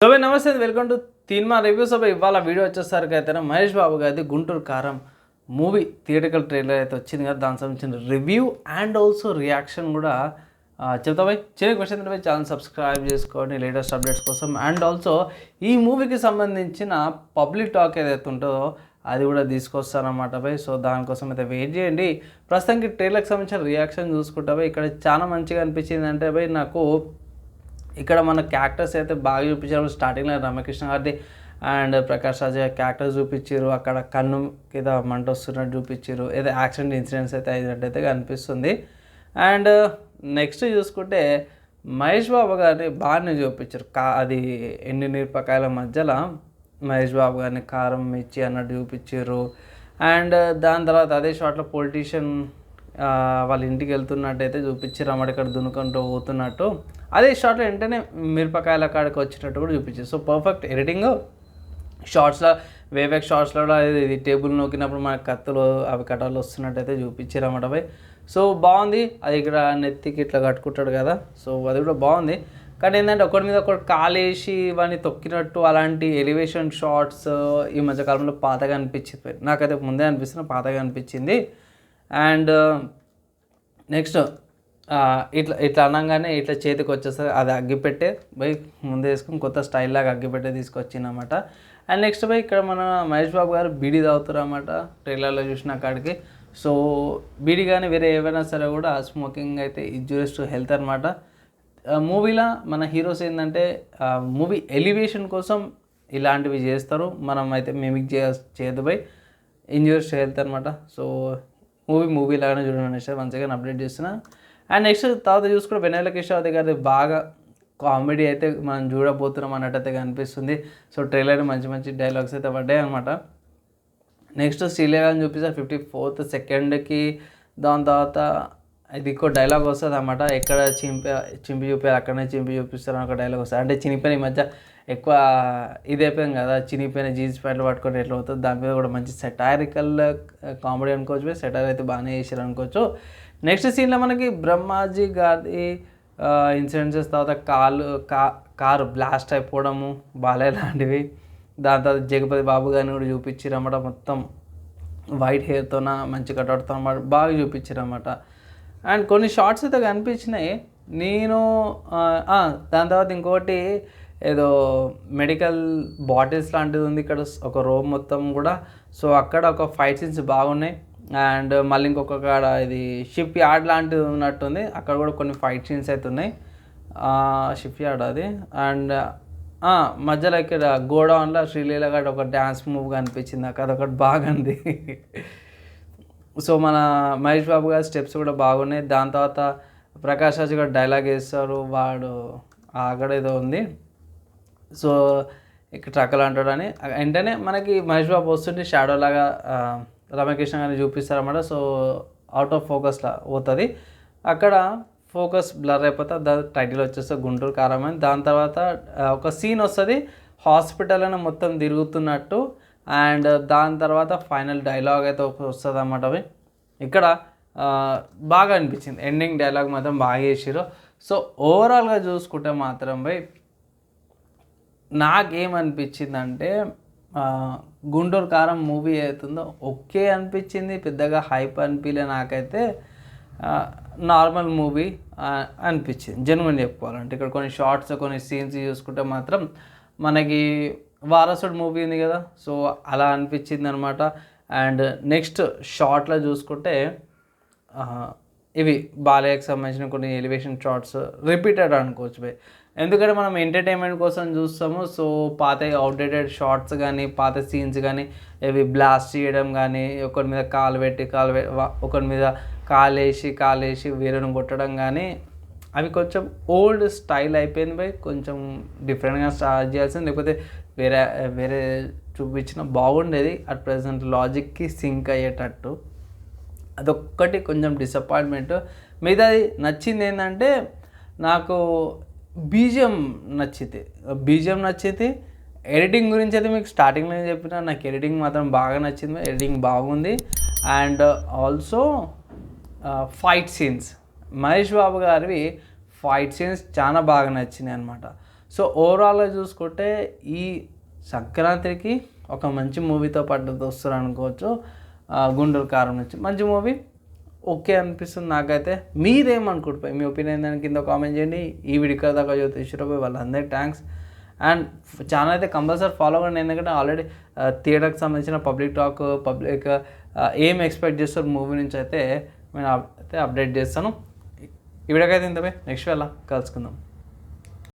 So భయ్ నమస్తే welcome to cinema review సభ ఇవాళ వీడియో వచ్చేసరికి అయితే మహేష్ బాబు గారి గుంటూరు కారం మూవీ థియేటికల్ ట్రైలర్ అయితే వచ్చింది కదా దానికి సంబంధించిన రివ్యూ అండ్ ఆల్సో రియాక్షన్ కూడా చెప్తా బాయ్ చిన్న క్వశ్చన్ పోయి ఛానల్ సబ్స్క్రైబ్ చేసుకోండి లేటెస్ట్ అప్డేట్స్ కోసం. అండ్ ఆల్సో ఈ మూవీకి సంబంధించిన పబ్లిక్ టాక్ ఏదైతే ఉంటుందో అది కూడా తీసుకొస్తానమాట బై. సో దానికోసం అయితే వెయిట్ చేయండి. ప్రస్తుతానికి ట్రైలర్కి సంబంధించిన రియాక్షన్ చూసుకుంటా ఇక్కడ చాలా మంచిగా అనిపించింది అంటే బై నాకు ఇక్కడ మన క్యారెక్టర్స్ అయితే బాగా చూపించారు. స్టార్టింగ్లో రమకృష్ణ గారిది అండ్ ప్రకాష్ రాజ్ క్యారెక్టర్ చూపించారు. అక్కడ కన్ను కింద మంట వస్తున్నట్టు చూపించారు. ఏదో యాక్సిడెంట్ ఇన్సిడెంట్స్ అయితే అయినట్టయితే కనిపిస్తుంది. అండ్ నెక్స్ట్ చూసుకుంటే మహేష్ బాబు గారిని బాగానే చూపించారు. కా అది ఎండి మిరపకాయల మధ్యలో మహేష్ బాబు గారిని కారం మిర్చి అన్నట్టు చూపించారు. అండ్ దాని తర్వాత అదే షాట్లో పొలిటీషియన్ వాళ్ళ ఇంటికి వెళ్తున్నట్టయితే చూపించి అన్నమాట ఇక్కడ దున్నుకుంటూ పోతున్నట్టు. అదే షార్ట్లో వెంటనే మిరపకాయల కాడికి వచ్చినట్టు కూడా చూపించారు. సో పర్ఫెక్ట్ ఎడిటింగ్ షార్ట్స్లో వేవేక్ షార్ట్స్లో కూడా ఇది టేబుల్ నొక్కినప్పుడు మన కత్తులు అవి కటాలు వస్తున్నట్టయితే చూపించారు అన్నమాట పోయి సో బాగుంది. అది ఇక్కడ నెత్తికి ఇట్లా కట్టుకుంటాడు కదా. సో అది కూడా బాగుంది. కానీ ఏంటంటే ఒకటి మీద ఒకటి కాలేసి వాడిని తొక్కినట్టు అలాంటి ఎలివేషన్ షార్ట్స్ ఈ మధ్యకాలంలో పాతగా అనిపించింది నాకైతే ముందే అనిపిస్తుంది పాతగా అనిపించింది. అండ్ uh, నెక్స్ట్ uh, ఇట్లా ఇట్లా అనగానే ఇట్లా చేతికి వచ్చేస్తుంది. అది అగ్గిపెట్టే బై ముందు వేసుకుని కొత్త స్టైల్ లాగా అగ్గిపెట్టే తీసుకొచ్చిందన్నమాట అండ్ నెక్స్ట్ బై ఇక్కడ మన మహేష్ బాబు గారు బీడీ తాగుతారు అన్నమాట ట్రైలర్లో చూసిన కాడికి. సో బీడీ కానీ వేరే ఏవైనా సరే కూడా స్మోకింగ్ అయితే ఇజ్యూరియస్ టు హెల్త్ అనమాట మూవీలో మన హీరోస్ ఏంటంటే మూవీ ఎలివేషన్ కోసం ఇలాంటివి చేస్తారు. మనం అయితే మిమిక్ చేయ చేయదు పోయి ఇంజూరియస్ టు హెల్త్ అనమాట సో మూవీ మూవీ లాగానే చూడండి అనేసి మంచిగా అప్డేట్ చేస్తున్నా. అండ్ నెక్స్ట్ తర్వాత చూసుకుంటే వెన్నెల కిషోర్ గారి బాగా కామెడీ అయితే మనం చూడబోతున్నాం అన్నట్టయితే కనిపిస్తుంది. సో ట్రైలర్ మంచి మంచి డైలాగ్స్ అయితే పడ్డాయి అనమాట నెక్స్ట్ శ్రీలేఖని చూపిస్తారు ఫిఫ్టీ ఫోర్త్ సెకండ్కి దాని తర్వాత ఇది ఇంకో డైలాగ్ వస్తుంది అన్నమాట ఎక్కడ చింపి చింపి చూపారు అక్కడనే చింపి చూపిస్తారు అని ఒక డైలాగ్ వస్తుంది. అంటే చినిపోయిన ఈ మధ్య ఎక్కువ ఇది అయిపోయింది కదా చినిపోయిన జీన్స్ ప్యాంట్లు పట్టుకొని ఎట్లా అవుతుంది దాని మీద కూడా మంచి సెటారికల్ కామెడీ uh, అనుకోవచ్చు సెటార్ అయితే బాగానే చేశారు అనుకోవచ్చు. నెక్స్ట్ సీన్లో మనకి బ్రహ్మాజీ గారి uh, ఇన్సిడెంట్స్ తర్వాత కాలు కా కారు బ్లాస్ట్ అయిపోవడము బాలే లాంటివి. దాని తర్వాత జగపతి బాబు గారిని కూడా చూపించారు అన్నమాట మొత్తం వైట్ హెయిర్తోన మంచి కట్అవుట్తో అనమాట బాగా చూపించారు అన్నమాట అండ్ కొన్ని షార్ట్స్ అయితే కనిపించినాయి. నేను దాని తర్వాత ఇంకోటి ఏదో మెడికల్ బాటిల్స్ లాంటిది ఉంది ఇక్కడ ఒక రూమ్ మొత్తం కూడా. సో అక్కడ ఒక ఫైట్ సీన్స్ బాగున్నాయి. అండ్ మళ్ళీ ఇంకొక కాడ ఇది షిప్ యార్డ్ లాంటిది ఉన్నట్టుంది అక్కడ కూడా కొన్ని ఫైట్ సీన్స్ అయితే ఉన్నాయి. షిప్ యార్డ్ అది. అండ్ మధ్యలో ఇక్కడ గోడౌన్లో శ్రీలీల గారు ఒక డ్యాన్స్ మూవ్ కనిపించింది. నాకు అదొకటి బాగుంది సో మన మహేష్ బాబు గారి స్టెప్స్ కూడా బాగున్నాయి. దాని తర్వాత ప్రకాష్ రాజ్ గారు డైలాగ్ వేస్తారు. వాడు అక్కడ ఏదో ఉంది. సో ఇక్కడ ట్రక్కలు అంటాడని వెంటనే మనకి మహేష్ బాబు వస్తుంటే షాడో లాగా ఆ, రమకృష్ణ గారిని చూపిస్తారన్నమాట. సో అవుట్ ఆఫ్ ఫోకస్లా పోతుంది. అక్కడ ఫోకస్ బ్లర్ అయిపోతే దాని టైటిల్ వచ్చేస్తే గుంటూరు కారం అని దాని తర్వాత ఒక సీన్ వస్తుంది. హాస్పిటల్ అని మొత్తం తిరుగుతున్నట్టు అండ్ దాని తర్వాత ఫైనల్ డైలాగ్ అయితే వస్తుంది అన్నమాట అవి. ఇక్కడ బాగా అనిపించింది. ఎండింగ్ డైలాగ్ మాత్రం బాగా వేసారు సో ఓవరాల్గా చూసుకుంటే మాత్రం బై నాకేమనిపించిందంటే గుంటూరు కారం మూవీ అవుతుందో ఓకే అనిపించింది పెద్దగా హైప్ అనిపించలే నాకైతే నార్మల్ మూవీ అనిపించింది. జెన్యున్ చెప్పుకోవాలంటే. ఇక్కడ కొన్ని షార్ట్స్ కొన్ని సీన్స్ చూసుకుంటే మాత్రం మనకి వారసుడు మూవీ ఉంది కదా సో అలా అనిపించింది అనమాట అండ్ నెక్స్ట్ షార్ట్లో చూసుకుంటే ఇవి బాలయ్యకి సంబంధించిన కొన్ని ఎలివేషన్ షార్ట్స్ రిపీటెడ్ అనుకోవచ్చు భయ్ ఎందుకంటే మనం ఎంటర్టైన్మెంట్ కోసం చూస్తాము సో పాత అవుట్డేటెడ్ షార్ట్స్ కానీ పాత సీన్స్ కానీ ఇవి బ్లాస్ట్ చేయడం కానీ ఒకరి మీద కాలు పెట్టి కాలు ఒకరి మీద కాలేసి కాలేసి వేరేని కొట్టడం కానీ అవి కొంచెం ఓల్డ్ స్టైల్ అయిపోయింది బై కొంచెం డిఫరెంట్గా స్టార్ట్ చేయాల్సింది. లేకపోతే వేరే వేరే చూపించిన బాగుండేది. అట్ ప్రజెంట్ లాజిక్కి సింక్ అయ్యేటట్టు. అదొక్కటి కొంచెం డిసప్పాయింట్మెంట్ మిగతాది నచ్చింది ఏంటంటే నాకు బీజిఎం నచ్చింది. బీజిఎం నచ్చింది. ఎడిటింగ్ గురించి అయితే మీకు స్టార్టింగ్లో చెప్పిన నాకు ఎడిటింగ్ మాత్రం బాగా నచ్చింది. ఎడిటింగ్ బాగుంది. And also fight scenes Mahesh Babu గారివి ఫైట్ సీన్స్ చాలా బాగా నచ్చినాయి అనమాట సో ఓవరాల్గా చూసుకుంటే ఈ సంక్రాంతికి ఒక మంచి మూవీతో పడ్డది వస్తారు అనుకోవచ్చు. ఆ, కారం నుంచి మంచి మూవీ. ఓకే అనిపిస్తుంది నాకైతే. మీరేమనుకుంటుపోయి మీ ఒపీనియన్ దాని కింద కామెంట్ చేయండి. ఈ వీడియో దాకా జ్యోతి వాళ్ళందరికీ థ్యాంక్స్. అండ్ ఛానల్ అయితే కంపల్సరీ ఫాలో అవ్వండి. ఎందుకంటే ఆల్రెడీ థియేటర్కి సంబంధించిన పబ్లిక్ టాక్ పబ్లిక్ ఏం ఎక్స్పెక్ట్ చేస్తారు మూవీ నుంచి అయితే నేను అయితే అప్డేట్ చేస్తాను. ఈ వీడియోకి అయితే ఇంతపై నెక్స్ట్ వెళ్ళా కలుసుకుందాం.